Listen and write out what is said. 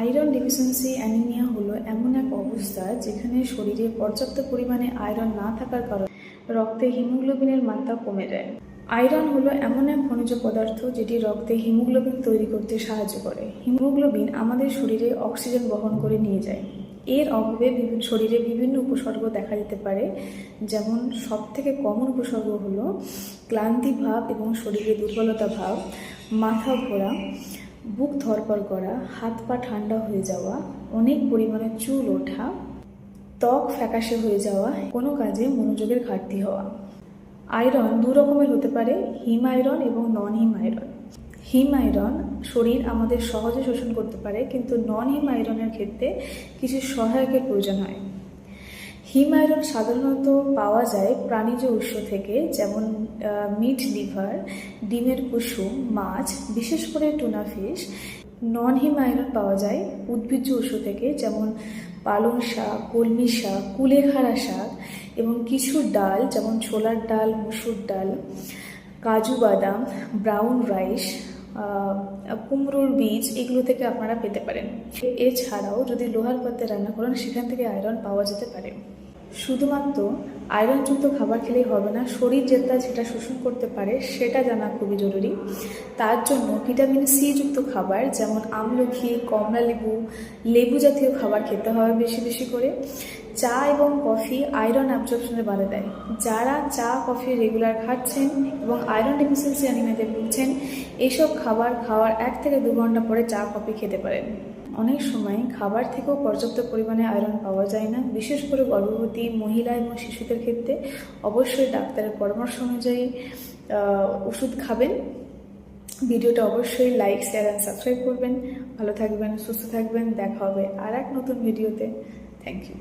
Iron deficiency anaemia হলো এমন এক অবস্থা যেখানে শরীরে পর্যাপ্ত পরিমাণে আয়রন না থাকার কারণে রক্তে হিমোগ্লোবিনের মাত্রা কমে যায়। আয়রন হলো এমন এক খনিজ পদার্থ যেটি রক্তে হিমোগ্লোবিন তৈরি করতে সাহায্য করে। হিমোগ্লোবিন আমাদের শরীরে অক্সিজেন বহন করে নিয়ে যায়। এর অভাবে শরীরে বিভিন্ন উপসর্গ দেখা যেতে পারে, যেমন সব থেকে কমন উপসর্গ হলো ক্লান্তি ভাব এবং শরীরে দুর্বলতা ভাব, মাথা ঘোরা বুক ধরপড় করা, হাত পা ঠান্ডা হয়ে যাওয়া, অনেক পরিমাণে চুল ওঠা, ত্বক ফ্যাকাশে হয়ে যাওয়া, কোনো কাজে মনোযোগের ঘাটতি হওয়া। আয়রন দু রকমের হতে পারে, হিম আয়রন এবং নন হিম আয়রন। হিম আয়রন শরীর আমাদের সহজে শোষণ করতে পারে, কিন্তু নন হিম আয়রনের ক্ষেত্রে কিছু সহায়কের প্রয়োজন হয়। হিম আয়রন সাধারণত পাওয়া যায় প্রাণীজ উৎস থেকে, যেমন মিট লিভার, ডিমের কুসুম, মাছ, বিশেষ করে tuna fish. Non haem iron পাওয়া যায় উদ্ভিজ্জ উৎস থেকে, যেমন, পালং শাক, কলমি শাক, কুলেখাড়া শাক এবং কিছু ডাল, যেমন, ছোলার ডাল, মুসুর ডাল, কাজু বাদাম, ব্রাউন রাইস কুমড়োর বীজ, এগুলো থেকে আপনারা পেতে পারেন। এছাড়াও যদি লোহার পাতে রান্না করেন, সেখান থেকে আয়রন পাওয়া যেতে পারে। শুধুমাত্র আয়রনযুক্ত খাবার খেলেই হবে না, শরীর যেটা যেটা শোষণ করতে পারে, সেটা জানা খুবই জরুরি। তার জন্য ভিটামিন সি যুক্ত খাবার, যেমন আমলকি কমলা লেবু লেবু জাতীয় খাবার খেতে হবে বেশি বেশি করে। চা এবং কফি আয়রন অ্যাবজর্পশনে বাধা দেয়। যারা চা, কফি রেগুলার খাচ্ছেন এবং আয়রন ডেফিসিয়েন্সি অ্যানিমিয়াতে ভুগছেন এইসব খাবার খাওয়ার এক থেকে দু ঘণ্টা পরে চা, কফি খেতে পারেন। অনেক সময় খাবার থেকেও পর্যাপ্ত পরিমাণে আয়রন পাওয়া যায় না। বিশেষ করে গর্ভবতী মহিলা এবং শিশুদের ক্ষেত্রে অবশ্যই ডাক্তারের পরামর্শ অনুযায়ী ওষুধ খাবেন। ভিডিওটা অবশ্যই লাইক শেয়ার অ্যান্ড সাবস্ক্রাইব করবেন। ভালো থাকবেন, সুস্থ থাকবেন। দেখা হবে আর এক নতুন ভিডিওতে। Thank you